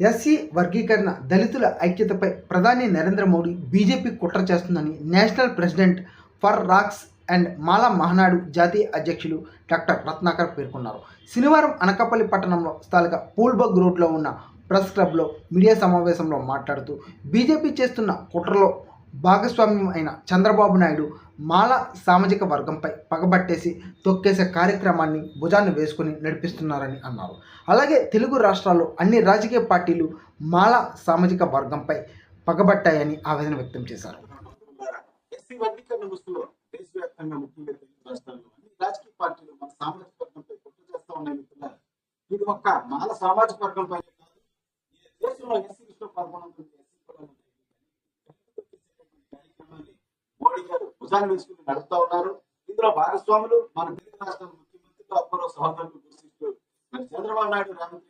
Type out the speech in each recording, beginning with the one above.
SC వర్గీకరణ దళితుల ఐక్యతపై ప్రధాని నరేంద్ర మోడీ బీజేపీ కుట్ర చేస్తుందని national president for racks and Mala Mahanadu జాతీయ అధ్యక్షులు డాక్టర్ రత్నాకర్ పేర్కొన్నారు. శనివారం అనకాపల్లి పట్టణంలో స్థానిక పూల్బగ్ రోడ్లో ఉన్న ప్రెస్ క్లబ్లో మీడియా సమావేశంలో మాట్లాడుతూ బీజేపీ చేస్తున్న కుట్రలో భాగస్వామ్యం అయిన చంద్రబాబు నాయుడు మాల సామాజిక వర్గంపై పగబట్టేసి తొక్కేసే కార్యక్రమాన్ని భుజాన్ని వేసుకుని నడిపిస్తున్నారని అన్నారు. అలాగే తెలుగు రాష్ట్రాల్లో అన్ని రాజకీయ పార్టీలు మాల సామాజిక వర్గంపై పగబట్టాయని ఆవేదన వ్యక్తం చేశారు. ఎస్సీ వర్గీకరణ ముసుగులో దేశవ్యాప్తంగా ముఖ్యంగా తెలుగు రాష్ట్రాల్లో అన్ని రాజకీయ పార్టీలు మన సామాజిక వర్గంపై కుట్ర చేస్తా ఉన్నాయి మిత్రులారు ఇది ఒక్క మాల సామాజిక వర్గంపై కాదు ఈ దేశంలో ఎస్సీ విషయంలో పదకొండు ఎస్సీ కార్యక్రమాన్ని మోడీ గారు భుజాన్ని వేసుకుని నడుపుతా ఉన్నారు. ఇందులో భాగస్వాములు మన తెలుగు రాష్ట్రాల ముఖ్యమంత్రులు అప్పలో సహోదరులు గుర్తిస్తూ మరి చంద్రబాబు నాయుడు రేవంత్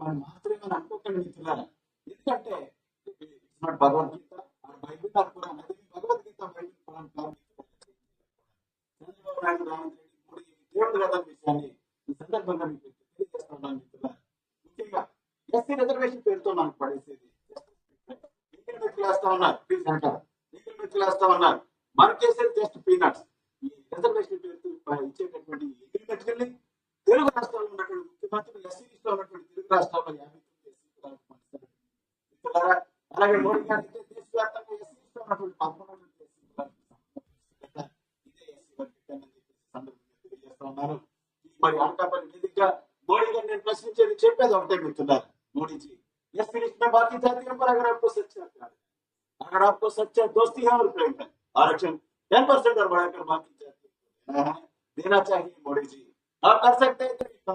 మనం మాత్రమే అనుకోకండి మిత్రులారా ఎందుకంటే నాట్ భగవద్గీత బైబిల్ నాకు కూడా భగవద్గీత బైబిల్ చంద్రబాబు నాయుడు రేవంత్ రెడ్డి దేవుడు కదా విషయాన్ని ఈ సందర్భంగా మీకు తెలియజేస్తున్నాను మిత్రులారా ముఖ్యంగా ఎస్సీ రిజర్వేషన్ పేరుతో మనకు పడేసేది. వేస్తా ఉన్నారు? ప్లీజ్ అంటారు. నీకులు మెట్లు వేస్తా ఉన్నారు? మనకేసేది జస్ట్ పీనట్స్. ఈ రిజర్వేషన్ పేరుతో ఇచ్చేటటువంటి ఎగిరి మెట్టుకెళ్ళి తెలుగు రాష్ట్రాల్లో ఉన్నటువంటి ముఖ్యమంత్రులు ఎస్సీ లిస్టులో ఉన్నటువంటి తెలుగు రాష్ట్రాల్లో యాభై తొమ్మిది ఎస్సీ కులాలకు పంచుతారు. మిత్రులారా, అలాగే మోడీ గారు అయితే దేశవ్యాప్తంగా ఎస్సీ లిస్టులో ఉన్నటువంటి పదకొండు మంది ఎస్సీ కులాలకు సంబంధించిన ఇదే ఎస్సీ వర్గీకరణ అని చెప్పేసి సందర్భంగా తెలియజేస్తా ఉన్నారు మరి అనకాపల్లి వేదికగా మోడీ గారు నేను ప్రశ్నించేది చెప్పేది ఒకటే మిత్రులారా మోడీజీ ఎస్సీ లిస్ట్ में बाकी जातियों पर अगर आपको सच्चा प्यार है अगर आपको सच्चा दोस्ती है और प्रेम है आरक्षण टेन परसेंट और बढ़ाकर बाकी जातियों को देना है देना चाहिए मोदी जी आप कर सकते हैं तो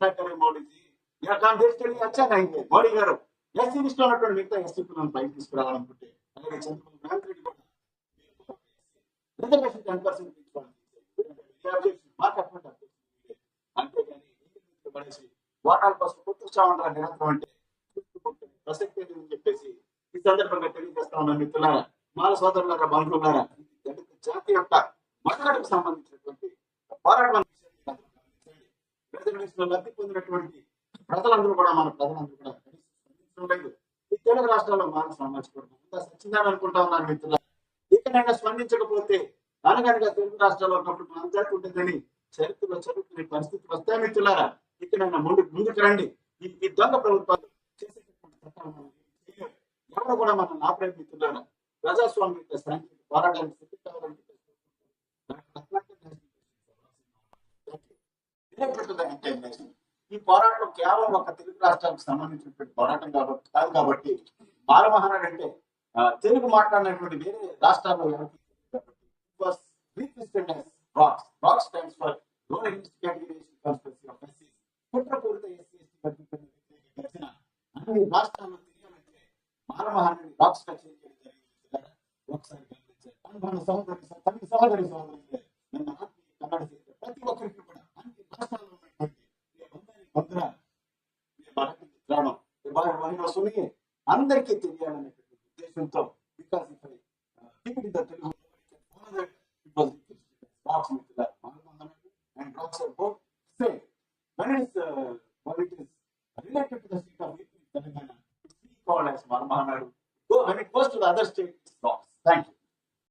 సహకారం మౌలించి ఇలా దాని తీసుకెళ్ళి వచ్చాక మోడీ గారు ఎస్సీ లిస్ట్ ఉన్నటువంటి మిగతా ఎస్సీ పిల్లలను పైకి తీసుకురావాలనుకుంటే అలాగే Chandrababu Revanth reservation ten percent అంతేగాని పడేసి వాటాల కోసం కొట్టుకుచామంటారా నిరంతరం అంటే ప్రసక్తి అని చెప్పేసి ఈ సందర్భంగా తెలియజేస్తా ఉన్నాను మిత్రులారా మాల సోదరులారా బంధువులారా జాతి యొక్క మతగడకు సంబంధించినటువంటి పోరాటం రిజర్వేషన్ లబ్ధి పొందినటువంటి ప్రజలందరూ కూడా మన ప్రజలందరూ కూడా స్పందించడం ఈ తెలుగు రాష్ట్రాల్లో మాన సామాజిక సచ్చిందని అనుకుంటా ఉన్నాను మిత్రులు ఇకనైనా స్పందించకపోతే అనగనగా తెలుగు రాష్ట్రాల్లో ఉన్నప్పుడు మన జాతి ఉంటుందని చరిత్రలో చదువుకునే పరిస్థితి వస్తాయి మిత్రులారా. ఇకనైనా ముందు ముందుకు రండి. ఈ దొంగ ప్రభుత్వాలు చేసేటటువంటి చట్టాలు ఎవరు కూడా మనం ఆపరేట్ మిత్రులారా. ప్రజాస్వామ్య యొక్క శాంతి పోరాటానికి సిద్ధం కావాలని చెప్పేసి ఈ పోరాటం కేవలం ఒక తెలుగు రాష్ట్రాలకు సంబంధించినటువంటి పోరాటం కాబట్టి కాదు కాబట్టి బాలమహానాడు అంటే తెలుగు మాట్లాడినటువంటి వేరే రాష్ట్రాల్లో కుట్రపూరిత ఎస్సీ ఎస్టీ వర్గీకరణ అన్ని రాష్ట్రాల్లో తెలియాలంటే రాక్స్ జరిగింది ఒకసారి గమనించారు సహోదరి సహోదరి నన్ను ప్రతి ఒక్కరికి భారత మహిళ సునియే అందరికీ తెలియాలనేటువంటి ఉద్దేశంతో because if people in the Telugu can follow that it was rocks with that Mahamanadu and rocks are both same. When it is uh, when it is related to the state of AP Telangana, it's being called as Mahamanadu. Go when it goes to the other state,